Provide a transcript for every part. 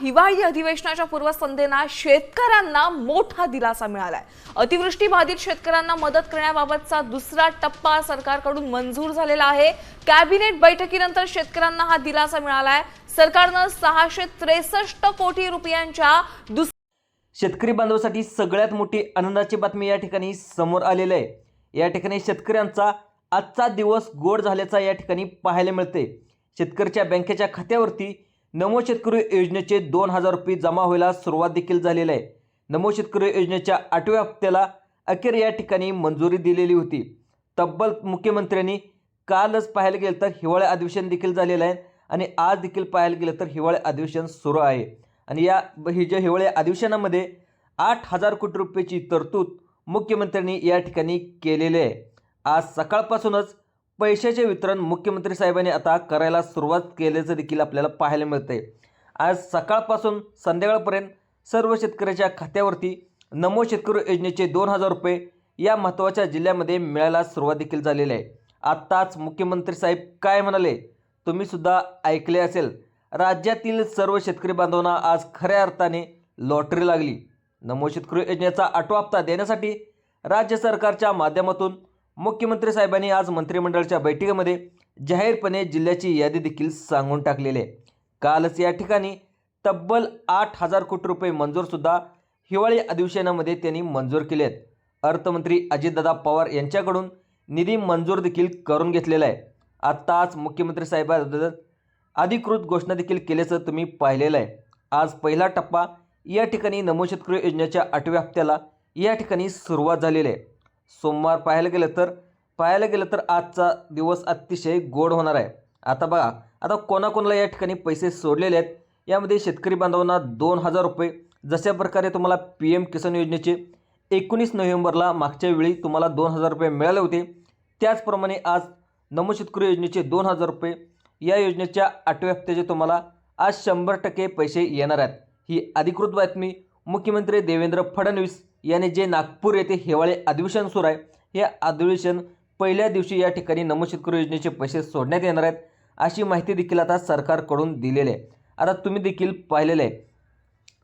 हिवाळी अधिवेशनाच्या पूर्वसंध्येना शेतकऱ्यांना मोठा दिलासा मिळालाय. अतिवृष्टी बाधित शेतकऱ्यांना मदत करण्याबाबतचा दुसरा टप्पा सरकारकडून मंजूर झालेला आहे. कॅबिनेट बैठकीनंतर शेतकऱ्यांना हा दिलासा मिळालाय. सरकारनं सहाशे त्रेसष्ट कोटी रुपयांच्या शेतकरी बांधवासाठी सगळ्यात मोठी आनंदाची बातमी या ठिकाणी समोर आलेली आहे. या ठिकाणी शेतकऱ्यांचा आजचा दिवस गोड झाल्याचा या ठिकाणी पाहायला मिळते शेतकऱ्याच्या बँकेच्या खात्यावरती नमो शेतकरी योजनेचे दोन हजार रुपये जमा व्हायला सुरुवात देखील झालेली आहे. नमो शेतकरी योजनेच्या आठव्या हप्त्याला अखेर या ठिकाणी मंजुरी दिलेली होती. तब्बल मुख्यमंत्र्यांनी कालच पाहायला गेलं तर हिवाळी अधिवेशन देखील झालेलं आहे आणि आज देखील पाहायला गेलं तर हिवाळी अधिवेशन सुरू आहे. आणि या हे जे हिवाळी अधिवेशनामध्ये आठ हजार कोटी रुपयाची तरतूद मुख्यमंत्र्यांनी या ठिकाणी केलेली आहे. आज सकाळपासूनच पैशाचे वितरण मुख्यमंत्री साहेबांनी आता करायला सुरुवात केल्याचं देखील आपल्याला पाहायला मिळते आज सकाळपासून संध्याकाळपर्यंत सर्व शेतकऱ्याच्या खात्यावरती नमो शेतकरी योजनेचे दोन हजार रुपये या महत्त्वाच्या जिल्ह्यामध्ये मिळायला सुरुवात देखील झालेली आहे. आत्ताच मुख्यमंत्री साहेब काय म्हणाले तुम्हीसुद्धा ऐकले असेल. राज्यातील सर्व शेतकरी बांधवांना आज खऱ्या अर्थाने लॉटरी लागली. नमो शेतकरी योजनेचा आठवा हप्ता देण्यासाठी राज्य सरकारच्या माध्यमातून मुख्यमंत्री साहेबांनी आज मंत्रिमंडळाच्या बैठकीमध्ये जाहीरपणे जिल्ह्याची यादी देखील सांगून टाकलेली आहे. कालच या ठिकाणी तब्बल आठ हजार कोटी रुपये मंजूरसुद्धा हिवाळी अधिवेशनामध्ये त्यांनी मंजूर केले आहेत. अर्थमंत्री अजितदादा पवार यांच्याकडून निधी मंजूर देखील करून घेतलेला आहे. आत्ताच मुख्यमंत्री साहेबांबद्दल अधिकृत घोषणा देखील केल्याचं तुम्ही पाहिलेलं आहे. आज पहिला टप्पा या ठिकाणी नमो शेतकरी योजनेच्या आठव्या हप्त्याला या ठिकाणी सुरुवात झालेली आहे. सोमवार पाहायला गेलं तर पाहायला गेलं तर आजचा दिवस अतिशय गोड होणार आहे. आता बघा आता कोणाकोणाला या ठिकाणी पैसे सोडलेले आहेत? यामध्ये शेतकरी बांधवांना दोन हजार रुपये. जशा प्रकारे तुम्हाला पी एम किसान योजनेचे एकोणीस नोव्हेंबरला मागच्या वेळी तुम्हाला दोन हजार रुपये मिळाले होते त्याचप्रमाणे आज नमो शेतकरी योजनेचे दोन हजार रुपये. या योजनेच्या आठव्या हप्त्याचे तुम्हाला आज शंभर टक्के पैसे येणार आहेत. ही अधिकृत बातमी मुख्यमंत्री देवेंद्र फडणवीस याने जे नागपूर येथे हिवाळी अधिवेशन सुरू आहे हे अधिवेशन पहिल्या दिवशी या ठिकाणी नमो शेतकरी योजनेचे पैसे सोडण्यात येणार आहेत अशी माहिती देखील आता सरकारकडून दिलेली आहे. आता तुम्ही देखील पाहिलेलं आहे.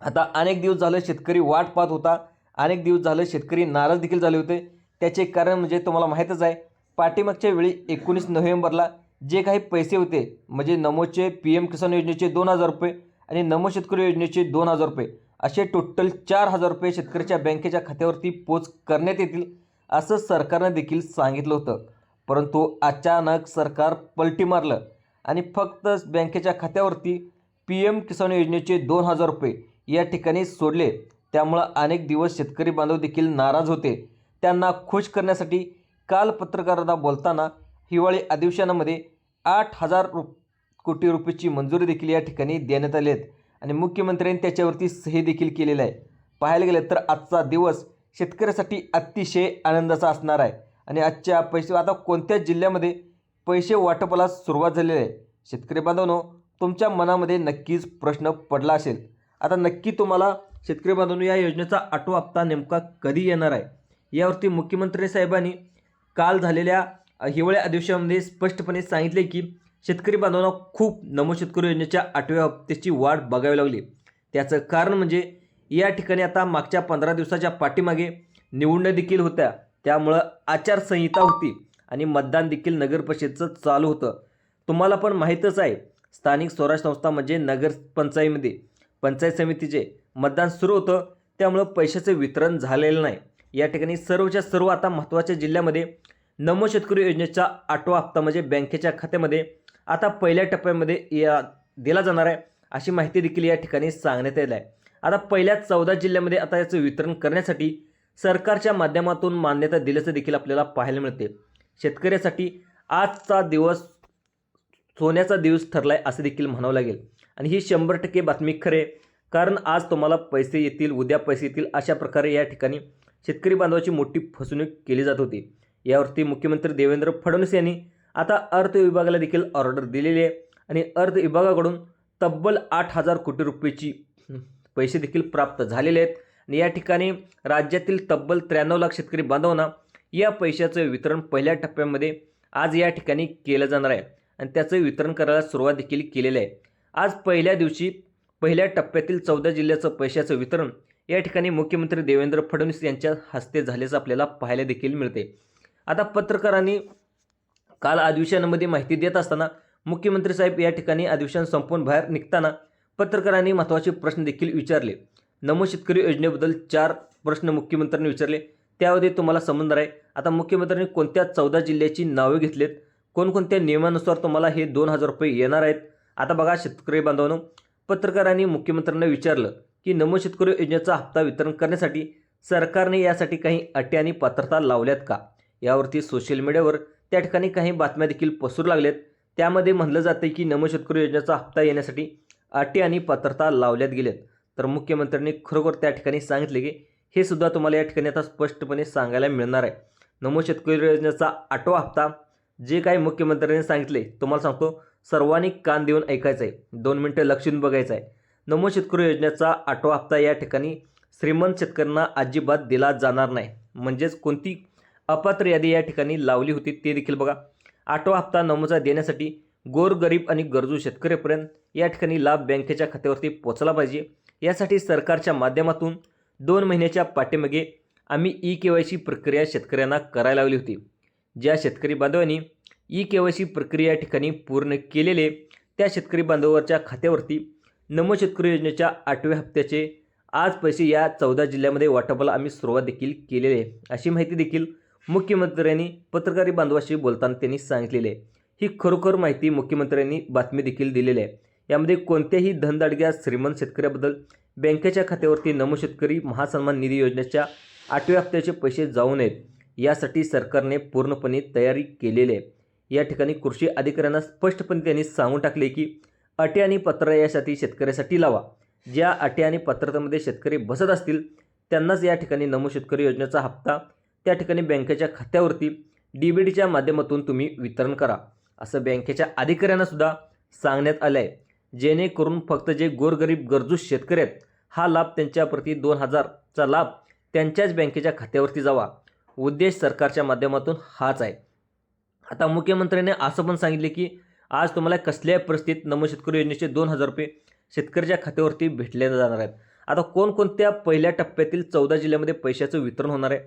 आता अनेक दिवस झालं शेतकरी वाट पाहत होता अनेक दिवस झालं शेतकरी नाराज देखील झाले होते. त्याचे कारण म्हणजे तुम्हाला माहीतच आहे पाठीमागच्या वेळी एकोणीस नोव्हेंबरला जे काही पैसे होते म्हणजे नमोचे पी एम किसान योजनेचे दोन हजार रुपये आणि नमो शेतकरी योजनेचे दोन हजार रुपये असे टोटल चार हजार रुपये शेतकऱ्याच्या बँकेच्या खात्यावरती पोच करण्यात येतील असं सरकारनं देखील सांगितलं होतं. परंतु अचानक सरकार पलटी मारलं आणि फक्त बँकेच्या खात्यावरती पी एम किसान योजनेचे दोन हजार रुपये या ठिकाणी सोडले. त्यामुळं अनेक दिवस शेतकरी बांधव देखील नाराज होते. त्यांना खुश करण्यासाठी काल पत्रकारांना बोलताना हिवाळी अधिवेशनामध्ये आठ हजार रु कोटी रुपयेची मंजुरी देखील या ठिकाणी देण्यात आली आहेत आणि मुख्यमंत्र्यांनी त्याच्यावरती सही देखील केलेलं आहे. पाहायला गेलं तर आजचा दिवस शेतकऱ्यासाठी अतिशय आनंदाचा असणार आहे. आणि आजच्या पैसे आता कोणत्या जिल्ह्यामध्ये पैसे वाटपाला सुरुवात झालेली आहे. शेतकरी बांधवांनो तुमच्या मनामध्ये नक्कीच प्रश्न पडला असेल. आता नक्की तुम्हाला शेतकरी बांधवांनो या योजनेचा आठवा हप्ता नेमका कधी येणार आहे? यावरती मुख्यमंत्री साहेबांनी काल झालेल्या हिवाळ्या हिवाळी अधिवेशनामध्ये स्पष्टपणे सांगितले की शेतकरी बांधवांना खूप नमो शेतकरी योजनेच्या आठव्या हप्त्याची वाट बघावी लागली. त्याचं कारण म्हणजे या ठिकाणी आता मागच्या पंधरा दिवसाच्या पाठीमागे निवडणं देखील होत्या. त्यामुळं आचारसंहिता होती आणि मतदान देखील नगर परिषदेचं चालू होतं. तुम्हाला पण माहीतच आहे स्थानिक स्वराज संस्था म्हणजे नगर पंचायतीमध्ये पंचायत समितीचे मतदान सुरू होतं. त्यामुळं पैशाचं वितरण झालेलं नाही. या ठिकाणी सर्वच्या सर्व आता महत्त्वाच्या जिल्ह्यामध्ये नमो शेतकरी योजनेचा आठवा हप्ता म्हणजे बँकेच्या खात्यामध्ये आता पहिल्या टप्प्यामध्ये या दिला जाणार आहे. अशी माहिती देखील या ठिकाणी सांगण्यात येत आहे. आता पहिल्या चौदा जिल्ह्यामध्ये आता याचं वितरण करण्यासाठी सरकारच्या माध्यमातून मान्यता दिल्याचं देखील आपल्याला पाहायला मिळते. शेतकऱ्यासाठी आजचा दिवस सोन्याचा दिवस ठरला आहे असं देखील म्हणावं लागेल. आणि ही शंभर टक्के बातमी खरे कारण आज तुम्हाला पैसे येतील उद्या पैसे येतील अशा प्रकारे या ठिकाणी शेतकरी बांधवाची मोठी फसवणूक केली जात होती. यावरती मुख्यमंत्री देवेंद्र फडणवीस यांनी आता अर्थ विभागाला देखील ऑर्डर दिलेली आहे. आणि अर्थ विभागाकडून तब्बल आठ हजार कोटी रुपयेची पैसे देखील प्राप्त झालेले आहेत. आणि या ठिकाणी राज्यातील तब्बल त्र्याण्णव लाख शेतकरी बांधवांना या पैशाचं वितरण पहिल्या टप्प्यामध्ये आज या ठिकाणी केलं जाणार आहे. आणि त्याचं वितरण करायला सुरुवात देखील केलेली आहे. आज पहिल्या दिवशी पहिल्या टप्प्यातील चौदा जिल्ह्याचं पैशाचं वितरण या ठिकाणी मुख्यमंत्री देवेंद्र फडणवीस यांच्या हस्ते झाल्याचं आपल्याला पाहायला देखील मिळते. आता पत्रकारांनी काल अधिवेशनामध्ये माहिती देत असताना मुख्यमंत्री साहेब या ठिकाणी अधिवेशन संपवून बाहेर निघताना पत्रकारांनी महत्त्वाचे प्रश्न देखील विचारले. नमो शेतकरी योजनेबद्दल चार प्रश्न मुख्यमंत्र्यांनी विचारले. त्यामध्ये तुम्हाला समजणार आहे. आता मुख्यमंत्र्यांनी कोणत्या चौदा जिल्ह्याची नावे घेतलीत? कोणकोणत्या नियमानुसार तुम्हाला हे दोन हजार रुपये येणार आहेत? आता बघा शेतकरी बांधवांनो पत्रकारांनी मुख्यमंत्र्यांना विचारलं की नमो शेतकरी योजनेचा हप्ता वितरण करण्यासाठी सरकारने यासाठी काही अटी आणि पात्रता लावल्यात का? यावरती सोशल मीडियावर त्या ठिकाणी काही बातम्या देखील पसरू लागल्यात. त्यामध्ये म्हणलं जातं की नमो शेतकरी योजनेचा हप्ता येण्यासाठी अटी आणि पात्रता लावल्यात गेल्यात. तर मुख्यमंत्र्यांनी खरोखर त्या ठिकाणी सांगितले की हे सुद्धा तुम्हाला या ठिकाणी आता स्पष्टपणे सांगायला मिळणार आहे. नमो शेतकरी योजनेचा आठवा हप्ता जे काही मुख्यमंत्र्यांनी सांगितले तुम्हाला सांगतो सर्वांनी कान देऊन ऐकायचं आहे दोन मिनटं लक्ष देऊन बघायचं आहे नमो शेतकरी योजनेचा आठवा हप्ता या ठिकाणी श्रीमंत शेतकऱ्यांना अजिबात दिला जाणार नाही. म्हणजेच कोणती अपात्र यादी या ठिकाणी लावली होती. ते देखील बघा. आठवा हप्ता नमुजा देण्यासाठी गोरगरीब आणि गरजू शेतकऱ्यापर्यंत या ठिकाणी लाभ बँकेच्या खात्यावरती पोचला पाहिजे. यासाठी सरकारच्या माध्यमातून दोन महिन्याच्या पाठीमागे आम्ही ई के वाय सी प्रक्रिया शेतकऱ्यांना करायला लावली होती. ज्या शेतकरी बांधवांनी ई के वाय सी प्रक्रिया या ठिकाणी पूर्ण केलेले त्या शेतकरी बांधवावरच्या खात्यावरती नमो शेतकरी योजनेच्या आठव्या हप्त्याचे आज पैसे या चौदा जिल्ह्यामध्ये वाटपाला आम्ही सुरुवात देखील केलेली आहे. अशी माहिती देखील मुख्यमंत्र्यांनी पत्रकारी बांधवाशी बोलताना त्यांनी सांगितलेले आहे. ही खरोखर माहिती मुख्यमंत्र्यांनी बातमी देखील दिलेली आहे. यामध्ये कोणत्याही धनदाडग्या श्रीमंत शेतकऱ्याबद्दल बँकेच्या खात्यावरती नमो शेतकरी महासन्मान निधी योजनेच्या आठव्या हप्त्याचे पैसे जाऊ नयेत यासाठी सरकारने पूर्णपणे तयारी केलेली आहे. या ठिकाणी कृषी अधिकाऱ्यांना स्पष्टपणे त्यांनी सांगून टाकले की अटी आणि पत्र यासाठी शेतकऱ्यासाठी लावा. ज्या अटी आणि पत्रतेमध्ये शेतकरी बसत असतील त्यांनाच या ठिकाणी नमो शेतकरी योजनेचा हप्ता त्या ठिकाणी बँकेच्या खात्यावरती डी बी डीच्या माध्यमातून तुम्ही वितरण करा. असं बँकेच्या अधिकाऱ्यांना सुद्धा सांगण्यात आलं आहे जेणेकरून फक्त जे गोरगरीब गरजू शेतकरी आहेत हा लाभ त्यांच्याप्रती दोन हजारचा लाभ त्यांच्याच बँकेच्या खात्यावरती जावा. उद्देश सरकारच्या माध्यमातून हाच आहे. आता मुख्यमंत्र्यांनी असं पण सांगितले की आज तुम्हाला कसल्याही परिस्थितीत नमो शेतकरी योजनेचे दोन हजार रुपये शेतकऱ्याच्या खात्यावरती भेटले जाणार आहेत. आता कोणकोणत्या पहिल्या टप्प्यातील चौदा जिल्ह्यामध्ये पैशाचं वितरण होणार आहे?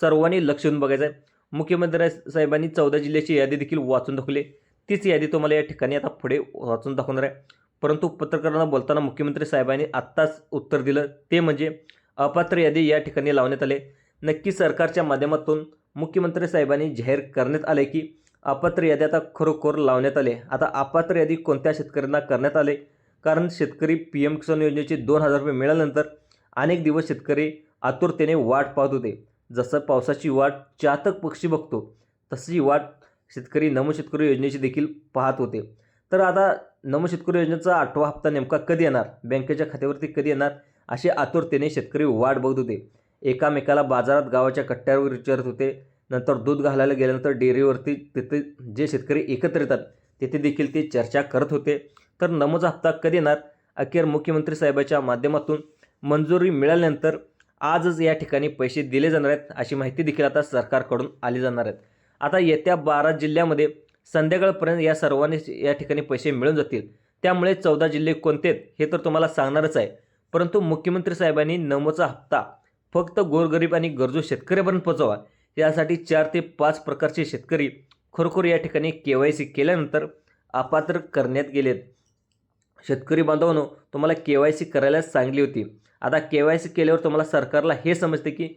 सर्वांनी लक्ष देऊन बघायचं आहे मुख्यमंत्री साहेबांनी चौदा जिल्ह्याची यादी देखील वाचून दाखवली. तीच यादी तुम्हाला या ठिकाणी आता पुढे वाचून दाखवणार आहे. परंतु पत्रकारांना बोलताना मुख्यमंत्री साहेबांनी आत्ताच उत्तर दिलं. ते म्हणजे अपात्र यादी या ठिकाणी लावण्यात आले. नक्की सरकारच्या माध्यमातून मुख्यमंत्री साहेबांनी जाहीर करण्यात आले की अपात्र यादी आता खरोखर लावण्यात आले. आता अपात्र यादी कोणत्या शेतकऱ्यांना करण्यात आले? कारण शेतकरी पी एम किसान योजनेचे दोन हजार रुपये मिळाल्यानंतर अनेक दिवस शेतकरी आतुरतेने वाट पाहत होते. जसं पावसाची वाट चातक पक्षी बघतो तशी वाट शेतकरी नम शेतकरी योजनेची देखील पाहत होते. तर आता नमशेतकरी योजनेचा आठवा हप्ता नेमका कधी येणार? बँकेच्या खात्यावरती कधी येणार? असे आतुरतेने शेतकरी वाट बघत होते. एकामेकाला बाजारात गावाच्या कट्ट्यावर विचारत होते. नंतर दूध घालायला गेल्यानंतर डेअरीवरती तिथे जे शेतकरी एकत्र येतात तिथे देखील ते चर्चा करत होते. तर नमोचा हप्ता कधी येणार? अखेर मुख्यमंत्री साहेबाच्या माध्यमातून मंजुरी मिळाल्यानंतर आजच या ठिकाणी पैसे दिले जाणार आहेत अशी माहिती देखील आता सरकारकडून आली जाणार आहेत. आता येत्या बारा जिल्ह्यामध्ये संध्याकाळपर्यंत या सर्वांनी या ठिकाणी पैसे मिळून जातील. त्यामुळे चौदा जिल्हे कोणते आहेत हे तर तुम्हाला सांगणारच आहे. परंतु मुख्यमंत्री साहेबांनी नमोचा हप्ता फक्त गोरगरीब आणि गरजू शेतकऱ्यापर्यंत पोचवा यासाठी चार ते पाच प्रकारचे शेतकरी खरोखर या ठिकाणी के वाय सी केल्यानंतर अपात्र करण्यात गेलेत. शेतकरी बांधवांनो तुम्हाला के वाय सी करायला सांगली होती. आता के वाय सी केल्यावर तुम्हाला सरकारला हे समजते की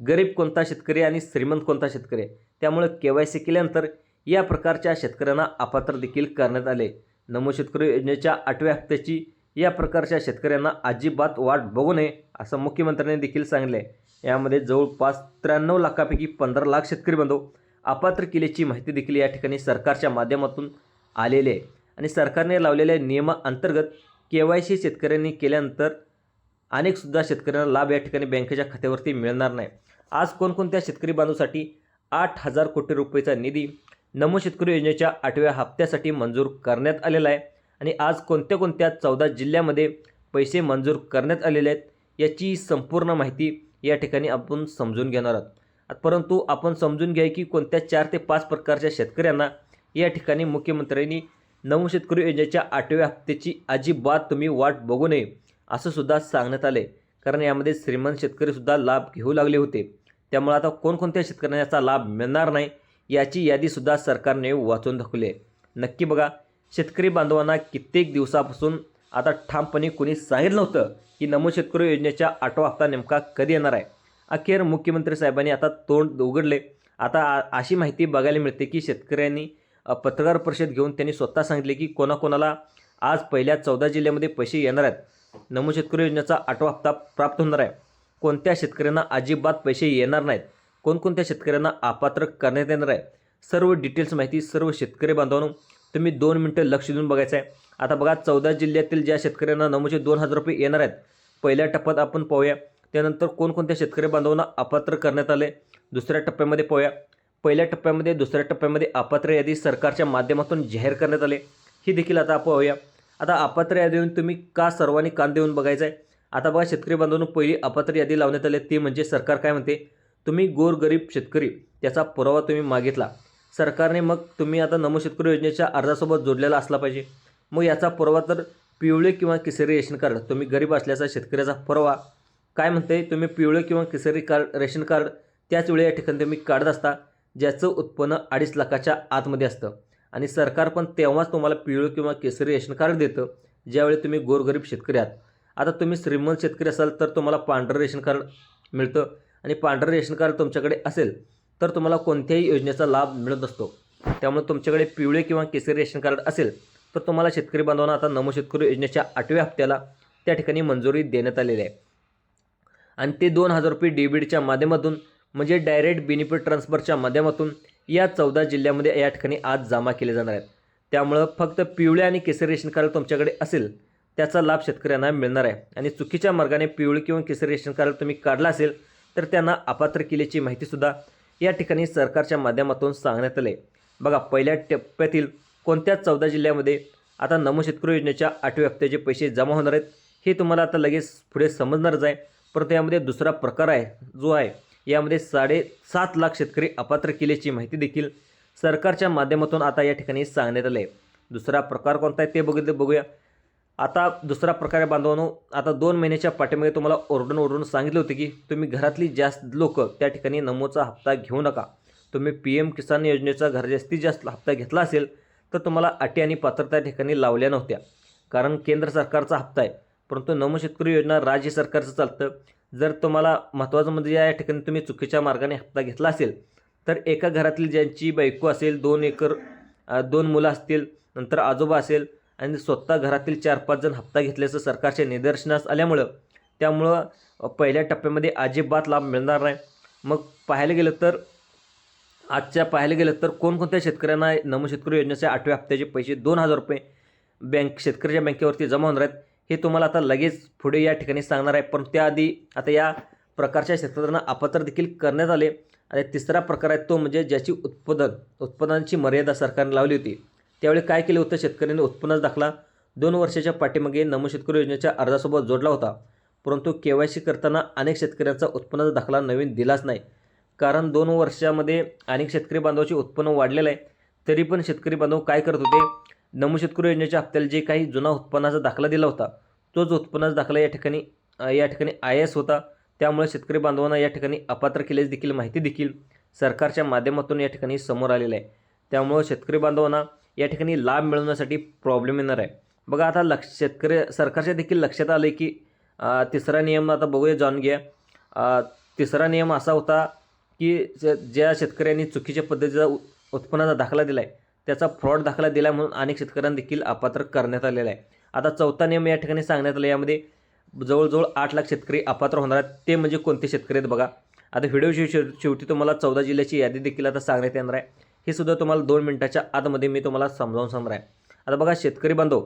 गरीब कोणता शेतकरी आणि श्रीमंत कोणता शेतकरी आहे. त्यामुळे के वाय सी केल्यानंतर या प्रकारच्या शेतकऱ्यांना अपात्र देखील करण्यात आले. नमो शेतकरी योजनेच्या आठव्या हप्त्याची या प्रकारच्या शेतकऱ्यांना अजिबात वाट बघू नये असं मुख्यमंत्र्यांनी देखील सांगितलं आहे यामध्ये जवळपास त्र्याण्णव लाखापैकी पंधरा लाख शेतकरी बांधव अपात्र केल्याची माहिती देखील या ठिकाणी सरकारच्या माध्यमातून आलेली आहे. आणि सरकारने लावलेल्या नियमाअंतर्गत के वाय सी शेतकऱ्यांनी केल्यानंतर अनेकसुद्धा शेतकऱ्यांना लाभ या ठिकाणी बँकेच्या खात्यावरती मिळणार नाही. आज कोणकोणत्या शेतकरी बांधवासाठी आठ हजार कोटी रुपयेचा निधी नमो शेतकरी योजनेच्या आठव्या हप्त्यासाठी मंजूर करण्यात आलेला आहे आणि आज कोणत्या कोणत्या चौदा जिल्ह्यामध्ये पैसे मंजूर करण्यात आलेले आहेत याची संपूर्ण माहिती या ठिकाणी आपण समजून घेणार आहोत. परंतु आपण समजून घ्या की कोणत्या चार ते पाच प्रकारच्या शेतकऱ्यांना या ठिकाणी मुख्यमंत्र्यांनी नमो शेतकरी योजनेच्या आठव्या हप्त्याची अजिबात तुम्ही वाट बघू नये. असं सुद्धा सांगण्यात आले. कारण यामध्ये श्रीमंत शेतकरीसुद्धा लाभ घेऊ लागले होते. त्यामुळे आता कोणकोणत्या शेतकऱ्यांना याचा लाभ मिळणार नाही याची यादीसुद्धा सरकारने वाचून दाखवली आहे. नक्की बघा शेतकरी बांधवांना कित्येक दिवसापासून आता ठामपणे कोणी सांगितलं नव्हतं की नमो शेतकरी योजनेच्या आठवा हप्ता नेमका कधी येणार आहे. अखेर मुख्यमंत्री साहेबांनी आता तोंड उघडले. आता आ- अशी माहिती बघायला मिळते की शेतकऱ्यांनी पत्रकार परिषद घेऊन त्यांनी स्वतः सांगितले की कोणाकोणाला आज पहिल्या चौदा जिल्ह्यामध्ये पैसे येणार आहेत. नमो शेतकरी योजनेचा आठवा हप्ता प्राप्त होणार आहे. कोणत्या शेतकऱ्यांना अजिबात पैसे येणार नाहीत? कोणकोणत्या शेतकऱ्यांना अपात्र करण्यात येणार आहे? सर्व डिटेल्स माहिती सर्व शेतकरी बांधवांनो तुम्ही दोन मिनटं लक्ष देऊन बघायचं आहे आता बघा चौदा जिल्ह्यातील ज्या शेतकऱ्यांना नमोचे दोन हजार रुपये येणार आहेत पहिल्या टप्प्यात आपण पाहूया. त्यानंतर कोणकोणत्या शेतकरी बांधवांना अपात्र करण्यात आले? दुसऱ्या टप्प्यामध्ये पाहूया. पहिल्या टप्प्यामध्ये दुसऱ्या टप्प्यामध्ये अपात्र यादी सरकारच्या माध्यमातून जाहीर करण्यात आले. ही देखील आता पाहूया. आता अपात्र यादीवरून तुम्ही का सर्वांनी कान देऊन बघायचं आहे आता बघा शेतकरी बांधवांनो पहिली अपात्र यादी लावण्यात आली ती म्हणजे सरकार काय म्हणते? तुम्ही गोरगरीब शेतकरी त्याचा पुरावा तुम्ही मागितला. सरकारने मग तुम्ही आता नमो शेतकरी योजनेच्या अर्जासोबत जोडलेला असला पाहिजे. मग याचा पुरावा तर पिवळे किंवा किसरी रेशन कार्ड तुम्ही गरीब असल्याचा शेतकऱ्याचा पुरावा. काय म्हणते? तुम्ही पिवळे किंवा किसरी कार्ड रेशन कार्ड त्याच वेळी या ठिकाणी तुम्ही काढत असता ज्याचं उत्पन्न अडीच लाखाच्या आतमध्ये असतं. आणि सरकार पण तेव्हाच तुम्हाला पिवळं किंवा केसरी रेशन कार्ड देतं ज्यावेळी तुम्ही गोरगरीब शेतकरी आहात. आता तुम्ही श्रीमंत शेतकरी असाल तर तुम्हाला पांढरं रेशन कार्ड मिळतं. आणि पांढरं रेशन कार्ड तुमच्याकडे असेल तर तुम्हाला कोणत्याही योजनेचा लाभ मिळत नसतो. त्यामुळे तुमच्याकडे पिवळे किंवा केसरी रेशन कार्ड असेल तर तुम्हाला शेतकरी बांधवांना आता नमो शेतकरी योजनेच्या आठव्या हप्त्याला त्या ठिकाणी मंजुरी देण्यात आलेली आहे. आणि ते दोन हजार रुपये डेबिटच्या माध्यमातून म्हणजे डायरेक्ट बेनिफिट ट्रान्सफरच्या माध्यमातून या चौदा जिल्ह्यामध्ये या ठिकाणी आज जमा केले जाणार आहेत. त्यामुळं फक्त पिवळे आणि केसरी रेशन कार्ड तुमच्याकडे असेल त्याचा लाभ शेतकऱ्यांना मिळणार आहे. आणि चुकीच्या मार्गाने पिवळे किंवा केसरी रेशन कार्ड तुम्ही काढला असेल तर त्यांना अपात्र केल्याची माहितीसुद्धा या ठिकाणी सरकारच्या माध्यमातून सांगण्यात आले बघा पहिल्या टप्प्यातील कोणत्या चौदा जिल्ह्यामध्ये आता नमो शेतकरी योजनेच्या आठव्या हप्त्याचे पैसे जमा होणार आहेत हे तुम्हाला आता लगेच पुढे समजणारच आहे. परंतु यामध्ये दुसरा प्रकार आहे जो आहे यामध्ये साडेसात लाख शेतकरी अपात्र केल्याची माहिती देखील सरकारच्या माध्यमातून आता या ठिकाणी सांगण्यात आलं आहे दुसरा प्रकार कोणता आहे ते बघितलं बघूया. आता दुसरा प्रकारे बांधवांनो आता दोन महिन्याच्या पाठीमागे तुम्हाला ओरडून ओरडून सांगितले होते की तुम्ही घरातली जास्त लोक त्या ठिकाणी नमोचा हप्ता घेऊ नका. तुम्ही पी एम किसान योजनेचा घर जास्तीत जास्त हप्ता घेतला असेल तर तुम्हाला अटी आणि पात्रता त्या ठिकाणी लावल्या नव्हत्या. कारण केंद्र सरकारचा हप्ता आहे परंतु नमो शेतकरी योजना राज्य सरकारचं चालतं. जर तुम्हाला महत्त्वाचं म्हणजे या ठिकाणी तुम्ही चुकीच्या मार्गाने हप्ता घेतला असेल तर एका घरातील ज्यांची बायको असेल दोन एकर दोन मुलं असतील नंतर आजोबा असेल आणि स्वतः घरातील चार पाच जण हप्ता घेतल्याचं सरकारच्या निदर्शनास आल्यामुळं त्यामुळं पहिल्या टप्प्यामध्ये अजिबात लाभ मिळणार नाही. मग पाहायला गेलं तर आजच्या पाहायला गेलं तर कोणकोणत्या शेतकऱ्यांना नमो शेतकरी योजनेच्या आठव्या हप्त्याचे पैसे दोन हजार रुपये बँक शेतकऱ्याच्या बँकेवरती जमा होणार आहेत हे तुम्हाला आता लगेच पुढे या ठिकाणी सांगणार आहे. पण त्याआधी आता या प्रकारच्या शेतकऱ्यांना अपात्र देखील करण्यात आले. आणि तिसरा प्रकार आहे तो म्हणजे ज्याची उत्पादन उत्पादनाची मर्यादा सरकारने लावली होती. त्यावेळी काय केलं होतं? शेतकऱ्यांनी उत्पन्नाचा दाखला दोन वर्षाच्या पाठीमागे नमो शेतकरी योजनेच्या अर्जासोबत जोडला होता. परंतु के वाय सी करताना अनेक शेतकऱ्यांचा उत्पन्नाचा दाखला नवीन दिलाच नाही. कारण दोन वर्षामध्ये अनेक शेतकरी बांधवाचे उत्पन्न वाढलेलं आहे. तरी पण शेतकरी बांधव काय करत होते? नमो शेतकरी योजनेच्या हप्त्याला जे काही जुना उत्पन्नाचा दाखला दिला होता तोच उत्पन्नाचा दाखला या ठिकाणी या ठिकाणी आय एस होता. त्यामुळे शेतकरी बांधवांना या ठिकाणी अपात्र केल्याची देखील माहिती देखील सरकारच्या माध्यमातून या ठिकाणी समोर आलेलं आहे. त्यामुळं शेतकरी बांधवांना या ठिकाणी लाभ मिळवण्यासाठी प्रॉब्लेम येणार आहे. बघा आता लक्ष शेतकरी सरकारच्या देखील लक्षात आलं की तिसरा नियम आता बघूया जाणून घ्या. तिसरा नियम असा होता की ज- ज्या शेतकऱ्यांनी चुकीच्या पद्धतीचा उत्पन्नाचा दाखला दिला आहे त्याचा फ्रॉड दाखला दिला म्हणून अनेक शेतकऱ्यांना देखील अपात्र करण्यात आलेला आहे. आता चौथा नियम या ठिकाणी सांगण्यात आला यामध्ये जवळजवळ आठ लाख शेतकरी अपात्र होणार आहेत. ते म्हणजे कोणते शेतकरी आहेत बघा. आता व्हिडिओ शेव शेव- शेवटी तुम्हाला चौदा जिल्ह्याची यादी देखील आता सांगण्यात येणार आहे. हे सुद्धा तुम्हाला दोन मिनिटाच्या आतमध्ये मी तुम्हाला समजावून सांगणार आहे. आता बघा शेतकरी बांधव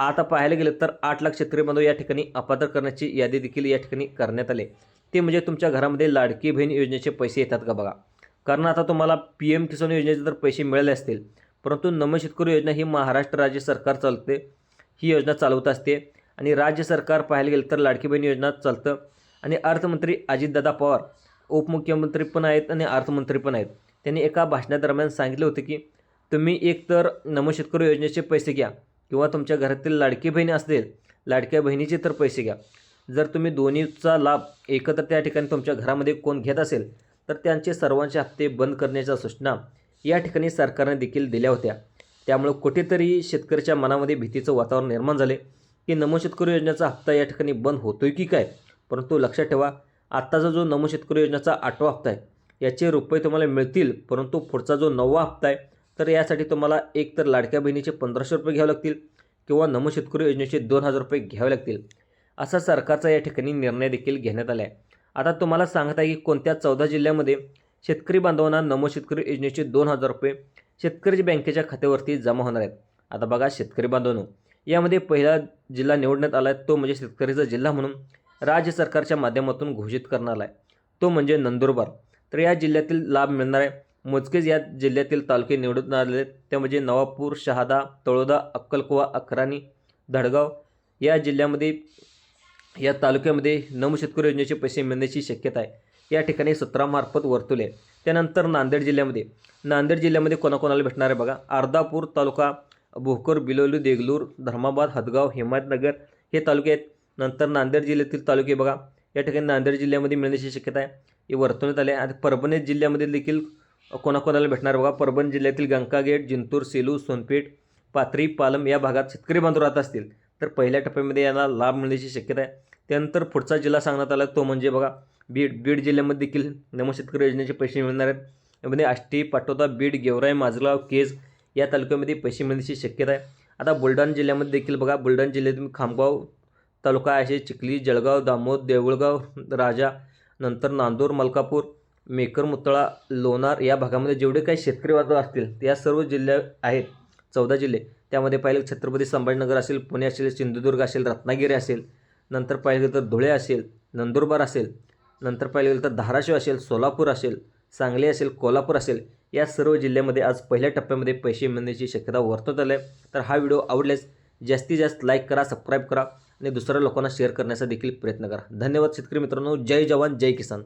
आता पाहायला गेलं तर आठ लाख शेतकरी बांधव या ठिकाणी अपात्र करण्याची यादी देखील या ठिकाणी करण्यात आले ते म्हणजे तुमच्या घरामध्ये लाडकी बहीण योजनेचे पैसे येतात का बघा. कारण आता तुम्हाला पी एम किसान योजनेचे तर पैसे मिळाले असतील परंतु नम शेतकरी योजना ही महाराष्ट्र राज्य सरकार चालते ही योजना चालवत असते आणि राज्य सरकार पाहायला गेलं तर लाडकी बहीण योजना चालतं. आणि अर्थमंत्री अजितदादा पवार उपमुख्यमंत्री पण आहेत आणि अर्थमंत्री पण आहेत. त्यांनी एका भाषणादरम्यान सांगितले होते की तुम्ही एकतर नम शेतकरी योजनेचे पैसे घ्या किंवा तुमच्या घरातील लाडकी बहिणी असतील लाडक्या बहिणीचे तर पैसे घ्या. जर तुम्ही दोन्हीचा लाभ एकत्र त्या ठिकाणी तुमच्या घरामध्ये कोण घेत असेल तर त्यांचे सर्वांचे हप्ते बंद करण्याच्या सूचना या ठिकाणी सरकारने देखील दिल्या होत्या. त्यामुळे कुठेतरी शेतकऱ्याच्या मनामध्ये भीतीचं वातावरण निर्माण झाले की नमो शेतकरी योजनेचा हप्ता या ठिकाणी बंद होतोय की काय? परंतु लक्षात ठेवा आत्ताचा जो नमो शेतकरी योजनेचा आठवा हप्ता आहे याचे रुपये तुम्हाला मिळतील परंतु पुढचा जो नववा हप्ता आहे तर यासाठी तुम्हाला एक तर लाडक्या बहिणीचे पंधराशे रुपये घ्यावे लागतील किंवा नमो शेतकरी योजनेचे दोन हजार रुपये घ्यावे लागतील. असा सरकारचा या ठिकाणी निर्णय देखील घेण्यात आला आहे आता तुम्हाला सांगत आहे की कोणत्या चौदा जिल्ह्यामध्ये शेतकरी बांधवांना नमो शेतकरी योजनेचे दोन हजार रुपये शेतकरी बँकेच्या खात्यावरती जमा होणार आहेत. आता बघा शेतकरी बांधवांनो यामध्ये पहिला जिल्हा निवडण्यात आला आहे तो म्हणजे शेतकरीचा जिल्हा म्हणून राज्य सरकारच्या माध्यमातून घोषित करणार आहे. तो म्हणजे नंदुरबार. तर या जिल्ह्यातील लाभ मिळणार आहे. मोजकेच या जिल्ह्यातील तालुके निवडून आलेले आहेत. ते म्हणजे नवापूर शहादा तळोदा अक्कलकुवा अकराणी धडगाव या जिल्ह्यामध्ये या तालुक्यामध्ये नमो शेतकरी योजनेचे पैसे मिळण्याची शक्यता आहे. या ठिकाणी सतरामार्फत आहे. त्यानंतर नांदेड जिल्ह्यामध्ये. नांदेड जिल्ह्यामध्ये कोणाकोणाला भेटणार आहे बघा. अर्धापूर तालुका भोकर बिलोली देगलूर धर्माबाद हदगाव हिमायतनगर हे तालुके आहेत. नंतर नांदेड जिल्ह्यातील तालुके बघा. या ठिकाणी नांदेड जिल्ह्यामध्ये मिळण्याची शक्यता आहे. हे वर्तवण्यात आले आणि परभणी जिल्ह्यामध्ये देखील कोणाकोणाला भेटणार बघा. परभणी जिल्ह्यातील गंकागेट जिंतूर सेलू सोनपेठ पाथरी पालम या भागात शेतकरी बांधव राहत असतील. तर पहिल्या टप्प्यामध्ये यांना लाभ मिळण्याची शक्यता आहे. त्यानंतर पुढचा जिल्हा सांगण्यात आला तो म्हणजे बघा बीड. बीड जिल्ह्यामध्ये देखील नमो शेतकरी योजनेचे पैसे मिळणार आहेत. यामध्ये आष्टी पाटोदा बीड गेवराई माजगाव केज या तालुक्यामध्ये पैसे मिळण्याची शक्यता आहे. आता बुलढाणा जिल्ह्यामध्ये देखील बघा बुलढाणा जिल्ह्यातून खामगाव तालुका आहे चिखली जळगाव दामोद देऊळगाव राजा नंतर नांदूर मलकापूर मेकर मुतळा लोणार या भागामध्ये जेवढे काही शेतकरी वर्ग असतील या सर्व जिल्हे आहेत चौदा जिल्हे. त्यामध्ये पाहिलं छत्रपती संभाजीनगर असेल पुणे असेल सिंधुदुर्ग असेल रत्नागिरी असेल नंतर पाहिलं गेलं तर धुळे असेल नंदुरबार असेल नंतर पाहिलं गेलं तर धाराशिव असेल सोलापूर असेल सांगली असेल कोल्हापूर असेल या सर्व जिल्ह्यामध्ये आज पहिल्या टप्प्यामध्ये पैसे मिळण्याची शक्यता वर्तवत आली आहे. तर हा व्हिडिओ आवडल्यास जास्तीत जास्त लाईक करा सबस्क्राईब करा आणि दुसऱ्या लोकांना शेअर करण्याचा देखील प्रयत्न करा. धन्यवाद शेतकरी मित्रांनो. जय जवान जय किसान.